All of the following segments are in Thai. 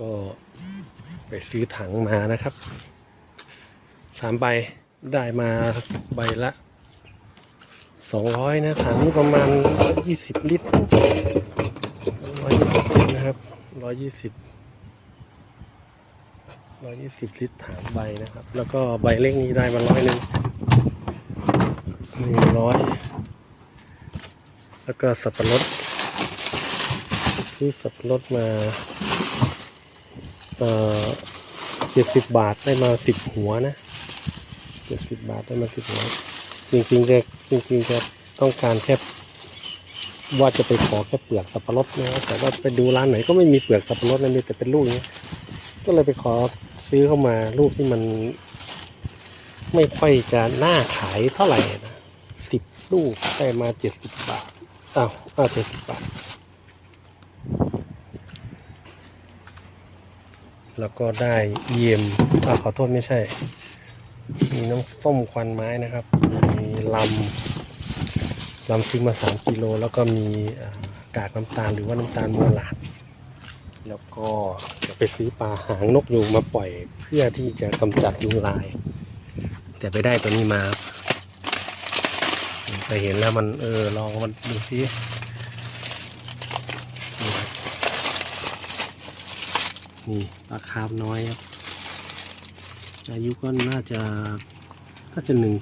ก็ไปซื้อถังมานะครับสามใบได้มาใบละสองร้อยนะถังนี้ประมาณร้อยยี่สิบลิตรร้อยยี่สิบลิตรนะครับร้อยยี่สิบร้อยยี่สิบลิตรถังใบนะครับ แล้วก็ใบเล็กนี้ได้มาร้อยหนึ่งหนึ่งร้อยแล้วก็สับปะรดซื้อสับปะรดมา เอ่อเจ็ดสิบบาทได้มาสิบหัวนะเจ็ดสิบบาทได้มาสิบหัว จริงๆจะจริงๆจะต้องการแค่ว่าจะไปขอแค่เปลือกสับปะรดนะแต่ว่าไปดูร้านไหนก็ไม่มีเปลือกสับปะรดนะมีแต่เป็นลูกอย่างเงี้ยก็เลยไปขอซื้อเข้ามาลูกที่มัน ไม่ค่อยจะน่าขายเท่าไหร่นะสิบลูกได้มาเจ็ดสิบบาทอ้าวอ้าวเจ็ดสิบบาท แล้วก็ได้เยี่ยมอขอโทษไม่ใช่ มีน้ำส้มควันไม้นะครับ มีลำลำซื้อมาสามกิโล แล้วก็มีกากน้ำตาลหรือว่าน้ำตาลโมลาดแล้วก็จะไปซื้อปลาหางนกยูงมาปล่อยเพื่อที่จะกำจัดยุงลาย แต่ไปได้ตัวนี้มาครับไปเห็นแล้วมันเออลองมันดูซินี่ครับ นี่ปลาคาร์ฟน้อยครับอายุก็น่าจะน่าจะหนึ่ง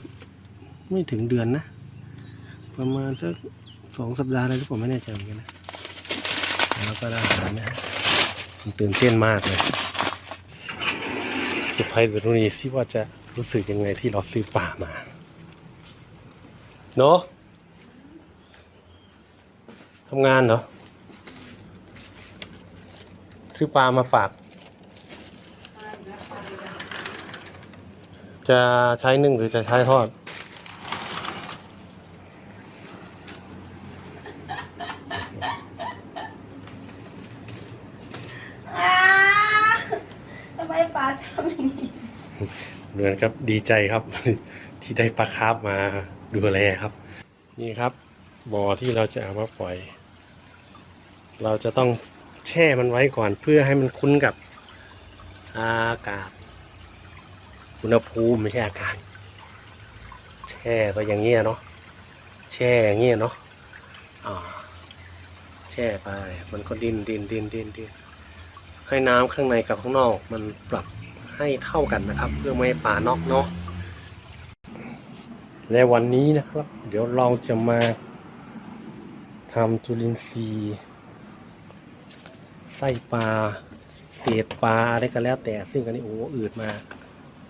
ไม่ถึงเดือนนะ ประมาณสักสองสัปดาห์อะไรที่ผมไม่แน่ใจเหมือนกันนะแล้วก็ได้อาหารนะฮะผมตื่นเต้นมากเลยสุดท้ายเดี๋ยวนี้สิว่าจะรู้สึกยังไงที่เราซื้อป่ามา เนาะทำงานเหรอ ซื้อปลามาฝาก จะใช้นึ่งหรือจะใช้ทอด อ้าทำไมป๋าทำอย่างนี้เหมือนกับดีใจครับ ที่ได้ปลาคาร์ฟมาดูแลครับ นี่ครับบ่อที่เราจะเอามาปล่อย เราจะต้อง แช่มันไว้ก่อนเพื่อให้มันคุ้นกับอากาศ อุณหภูมิไม่ใช่อากาศ แช่ก็อย่างเงี้ยเนาะ แช่อย่างเงี้ยเนาะอ่าแช่ไป มันก็ดินดินดินดินดินให้น้ำข้างในกับข้างนอก มันปรับให้เท่ากันนะครับ เพื่อไม่ให้ปลานอกเนาะ และวันนี้นะครับ เดี๋ยวเราจะมาทำจุลินทรีย์ ไส้ปลาเศษปลาอะไรก็แล้วแต่ซึ่งอันนี้โอ้อืดมา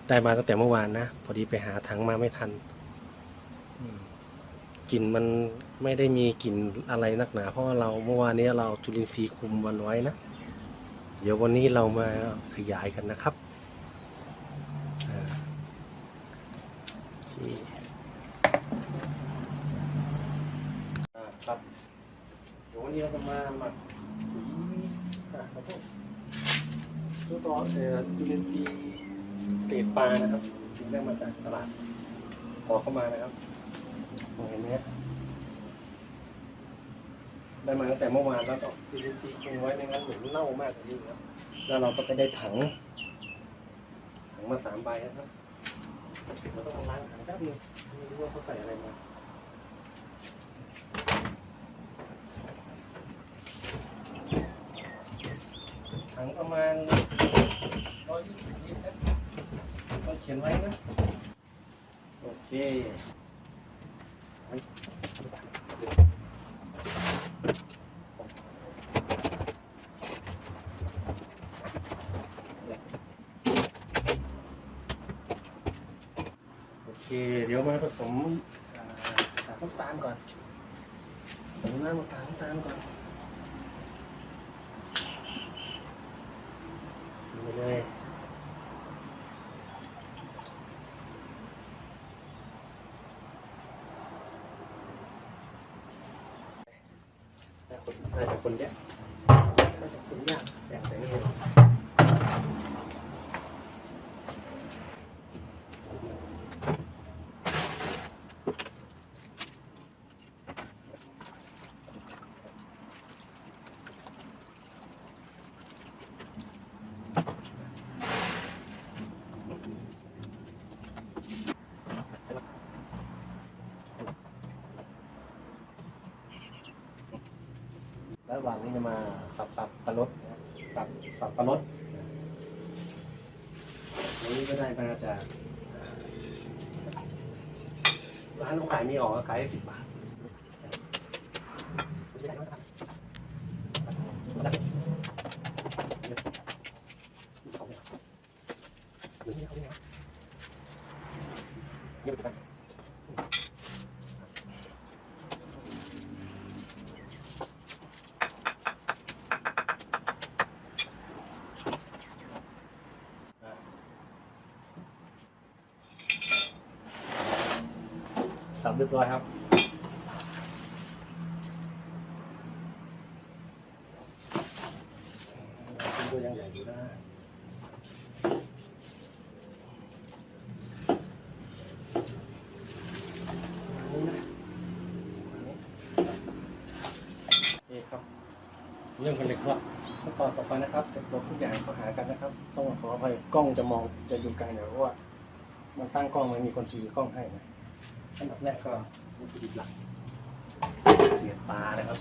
ได้มาตั้งแต่เมื่อวานนะ พอดีไปหาถังมาไม่ทันกลิ่นมันไม่ได้มีกลิ่นอะไรนักหนา เพราะเราเมื่อวานนี้เราจุลินทรีย์คุมมันไว้นะ เดี๋ยววันนี้เรามาขยายกันนะครับอ่าโอเคอ่าครับเดี๋ยววันนี้เราจะมาหมักสีอ่าขอโทษ ตัวต่อเอ่อจุลินทรีย์เศษปลานะครับถึงได้มาจากตลาดขอเข้ามานะครับเห็นไหมฮะได้มาตั้งแต่เมื่อวานแล้วก็จุลินทรีย์คงไว้ในงั้นเหมือนเน่ามากกว่านี้ครับแล้วเราก็ไปได้ถัง ถังมาสามใบนะครับเราต้องล้างถังแป๊บนึงไม่รู้ว่าเขาใส่อะไรมา ถังประมาณร้อยยี่สิบลิตรนะต้องเขียนไว้นะ โอเคโอเค เดี๋ยวมาผสมอ่าน้ำตาลก่อนผสมน้ำตาลน้ำตาลก่อน ไปเลยคนน่าจะคนเนี้ยอะน่าจะคนยากแบบไหนไม่รู้ ระหว่างนี้จะมาสับสับปลารสนะสับสับปลารสอันนี้ก็ได้มาจากร้านเขาขายมีออกขายสิบบาท สับ เรียบร้อยครับนตัวยังใหญ่อยู่นะอันนี้นะอันนี้โอเคครับเรื่องกันเลยครับขั้นตอนต่อไปนะครับจะลบทุกอย่างเข้าหากันนะครับ ต้องขออภัยกล้องจะมองจะอยู่ไกลหน่อยเพราะว่า มันตั้งกล้องมันมีคนถือกล้องให้นะ อันดับแรกก็วัตถุดิบหลักเสียปลานะครับ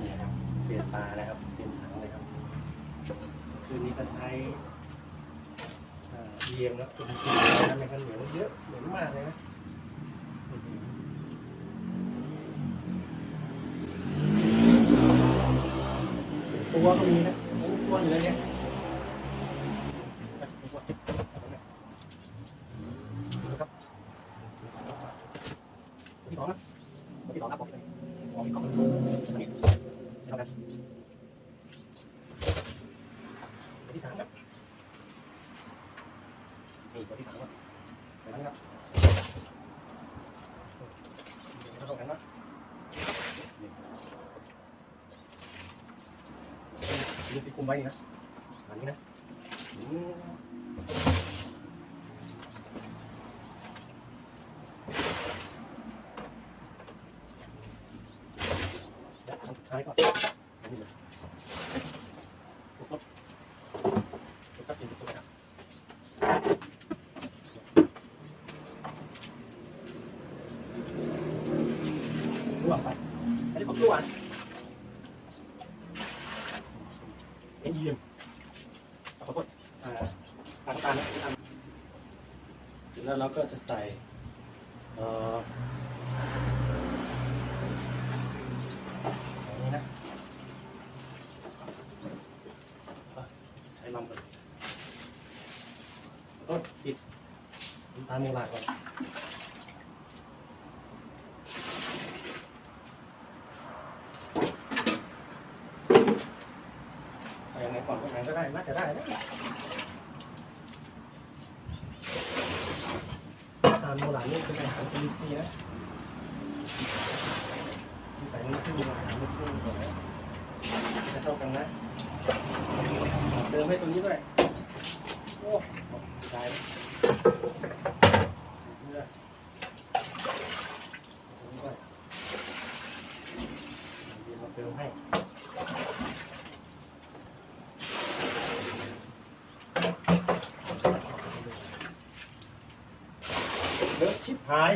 นี่ครับเสียปลานะครับเตรียมถังเลยครับคืนนี้ก็ใช้เยียมนะคุณคุณนะไม่กันเหนียวเยอะเหนียวมากเลยนะตัวก็มีนะตัวอยู่เลยเนี่ยครับที่สองครับที่สองครับผมเลยมองอีกกล่องอันนี้เท่ากัน ตัว ที่สามครับนี่ตัวที่สามครับไปแล้วครับเท่ากันนะนี่ที่คุมไว้นะอันนี้นะและอันสุดท้ายก็อันนี้เลยปุ๊บปุ๊บ สุดท้ายกินสุดๆนะครับลวกไปอันนี้ผมลวกนะเอ็นยีมขอโทษอ่าตามตามนะตามแล้วเราก็จะใส่เอ่ออย่างนี้นะ ใช้ลำก่อนต้นปิดน้ำตาลโมลาก่อนไปยังไงก่อนก็ไหนก็ได้น่าจะได้นะน้ำตาลโมลาณนี่เป็นอาหารอินทรีย์นะที่ใส่น้ำผึ้งอาหารน้ำผึ้งก่อนนะจะเท่ากันนะเติมให้ตัวนี้ด้วยโอ้ได้ แล้วเสื้อตัวนี้ด้วยเดี๋ยวมาเติมให้เลิกชิบหาย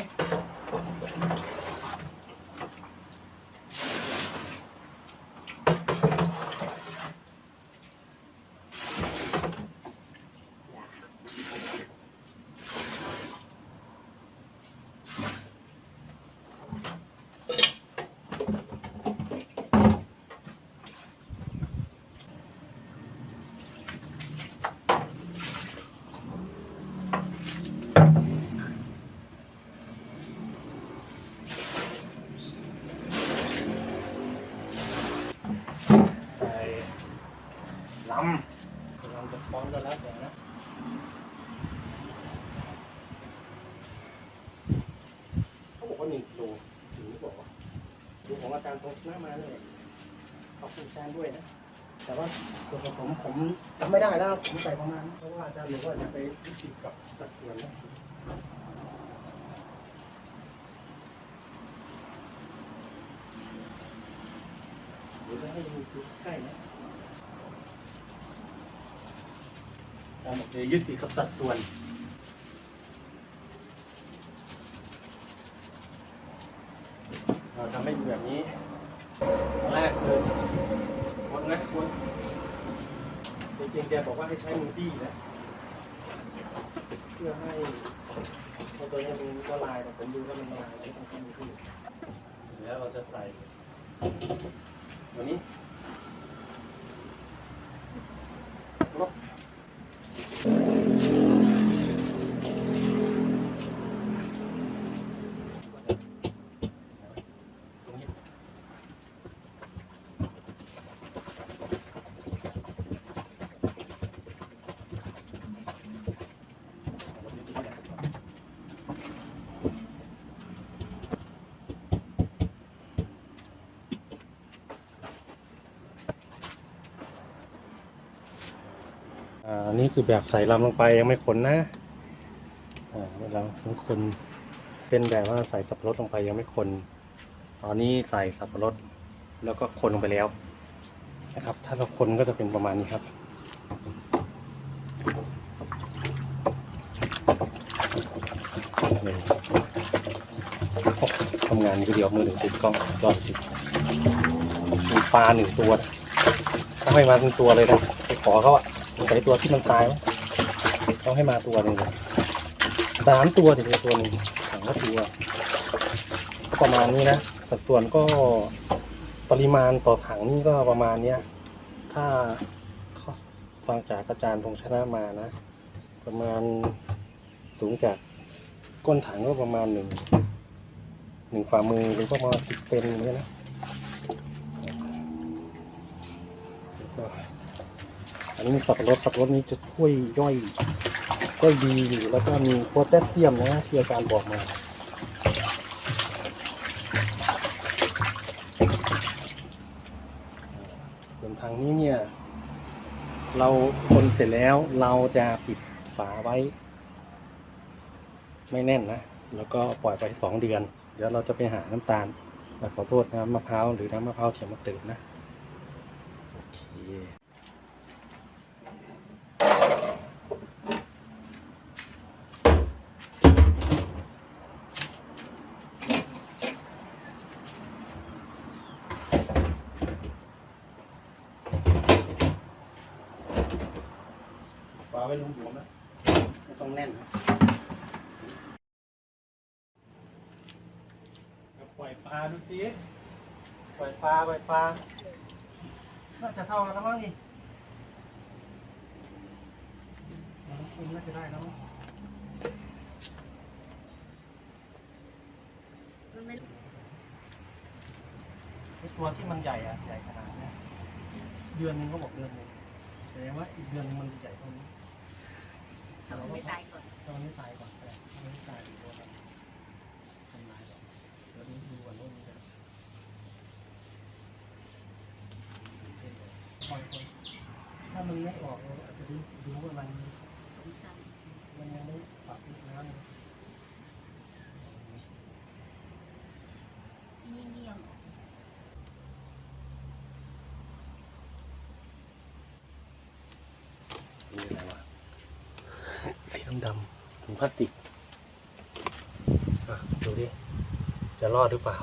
ใส่ลำลำจะฟ้อนก็แล้วแต่นะ เขาบอกว่าหนึ่งกิโล ถือเปล่าดูของอาจารย์ตรงหน้ามาเลยขอบคุณอาจารย์ด้วยนะ แต่ว่าส่วนผมผมจำไม่ได้แล้วผมใส่ประมาณเพราะว่าอาจารย์บอกว่าจะไปวิจิตกับสัดส่วนนะเดี๋ยวจะให้ดูใกล้นะอาจารย์บอกจะยึดติดกับสัดส่วน เราทำให้อยู่แบบนี้แรกเลยวนนะวนจริงๆแกบอกว่าให้ใช้มือบี้นะ เพื่อให้ตัวนี้มีละลายแต่ผมดูว่ามันละลายไม่ต้องใช้มือบี้แล้วเราจะใส่ตัวนี้ อ่านี่คือแบบใส่ลำลงไปยังไม่คนนะอ่าเราทั้งคนเป็นแบบว่าใส่สับปะรดลงไปยังไม่คนตอนนี้ใส่สับปะรดแล้วก็คนลงไปแล้วนะครับ ถ้าเราคนก็จะเป็นประมาณนี้ครับนี่โอ้ทำงานนี้เดียวมือหนึ่งติดกล้องยอดจริงมีปลาหนึ่งตัวต้องให้มาเป็นตัวเลยนะไปขอเขาอะ ใส่ตัวที่มันตายต้องให้มาตัวหนึ่งเลยสามตัวถึงจะตัวหนึ่งสองตัวประมาณนี้นะสัดส่วนก็ปริมาณต่อถังนี่ก็ประมาณเนี้ย ถ้าฟังจากอาจารย์พงชนะมานะ ประมาณสูงจากก้นถังก็ประมาณหนึ่งหนึ่งฝ่ามือหรือประมาณสิบเซนอย่างเงี้ยนะ อันนี้มีสับปะรดสับปะรดนี้จะช่วยย่อยย่อยดีอยู่แล้วก็มีโพแทสเซียมนะที่อาจารย์บอกมาส่วนทางนี้เนี่ย เราคนเสร็จแล้วเราจะปิดฝาไว้ ไม่แน่นนะ แล้วก็ปล่อยไปสองเดือน เดี๋ยวเราจะไปหาน้ำตาลขอโทษน้ำมะพร้าวหรือน้ำมะพร้าวเทียมมาเติมนะโอเค ไว้ลุมหลวมนะไม่ต้องแน่นนะปล่อยปลาดูสิปล่อยปลาปล่อยปลา น่าจะเท่ากันแล้วมั้งนี่คุณน่าจะได้แล้วมั้งมันไม่ไอตัวที่มันใหญ่อะใหญ่ขนาดนี้เดือนหนึงก็บอกเดือนหนึงแสดงว่าอีกเดือนนึงมันจะใหญ่เท่านี้ ทำไม่ตายก่อนตอนนี้ตายก่อนแต่ตอนนี้ตายอยู่ตัวครับทำลายก่อนเดี๋ยวนี้ดูก่อนว่ามันจะปล่อยคนถ้ามันไม่ออกเราอาจจะดูดูว่ามันมันยังไม่ปรับน้ำเลยนี่เงียบนี่อะไรวะสี ดำถุงพลาสติกดูดิ จะรอดหรือเปล่า